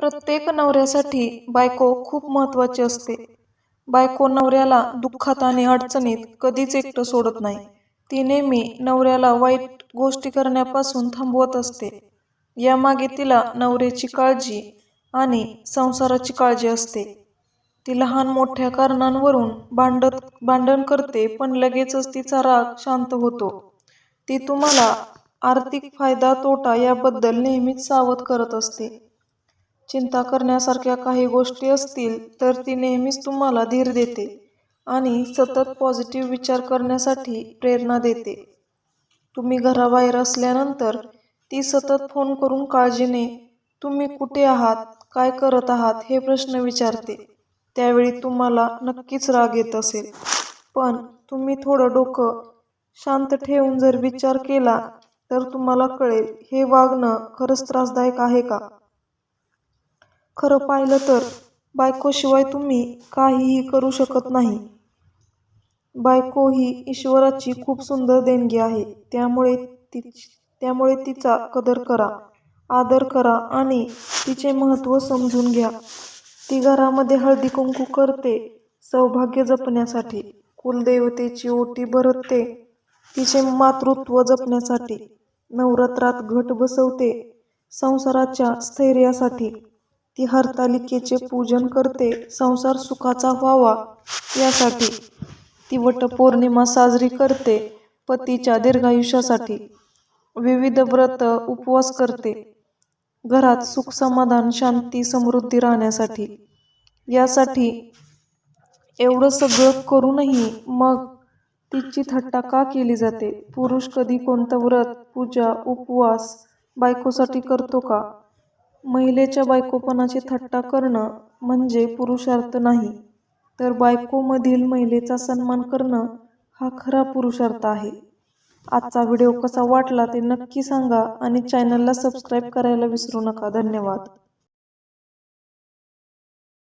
प्रत्येक नवऱ्यासाठी बायको खूप महत्त्वाची असते. बायको नवऱ्याला दुःखात आणि अडचणीत कधीच एकटं सोडत नाही. ती नेहमी नवऱ्याला वाईट गोष्टी करण्यापासून थांबवत असते. यामागे तिला नवऱ्याची काळजी आणि संसाराची काळजी असते. ती लहान मोठ्या कारणांवरून भांडत भांडण करते पण लगेचच तिचा राग शांत होतो. ती तुम्हाला आर्थिक फायदा तोटा याबद्दल नेहमीच सावध करत असते. चिंता करण्यासारख्या काही गोष्टी असतील तर ती नेहमीच तुम्हाला धीर देते आणि सतत पॉझिटिव्ह विचार करण्यासाठी प्रेरणा देते. तुम्ही घराबाहेर असल्यानंतर ती सतत फोन करून काळजीने तुम्ही कुठे आहात काय करत आहात हे प्रश्न विचारते. त्यावेळी तुम्हाला नक्कीच राग येत असेल. पण तुम्ही थोडं डोकं शांत ठेवून जर विचार केला तर तुम्हाला कळेल हे वागणं खरंच त्रासदायक आहे का? खरं पाहिलं तर बायकोशिवाय तुम्ही काहीही करू शकत नाही. बायको ही ईश्वराची खूप सुंदर देणगी आहे. त्यामुळे ती त्यामुळे तिचा कदर करा आदर करा आणि तिचे महत्त्व समजून घ्या. ती घरामध्ये हळदी कुंकू करते सौभाग्य जपण्यासाठी. कुलदेवतेची ओटी भरते तिचे मातृत्व जपण्यासाठी. नवरात्रात घट बसवते संसाराच्या स्थैर्यासाठी. ती हरतालिकेचे पूजन करते संसार सुखाचा व्हावा. यासाठी ती वटपौर्णिमा साजरी करते पतीच्या दीर्घायुष्यासाठी. विविध व्रत उपवास करते. घरात सुख समाधान शांती समृद्धी राहण्यासाठी. यासाठी एवढं सगळं करूनही मग तिची थट्टा का केली जाते? पुरुष कधी कोणतं व्रत पूजा उपवास बायकोसाठी करतो का? महिलेच्या बायकोपणाची थट्टा करणं म्हणजे पुरुषार्थ नाही. तर बायकोमधील महिलेचा सन्मान करणं हा खरा पुरुषार्थ आहे. आजचा व्हिडिओ कसा वाटला ते नक्की सांगा आणि चॅनलला सबस्क्राईब करायला विसरू नका. धन्यवाद.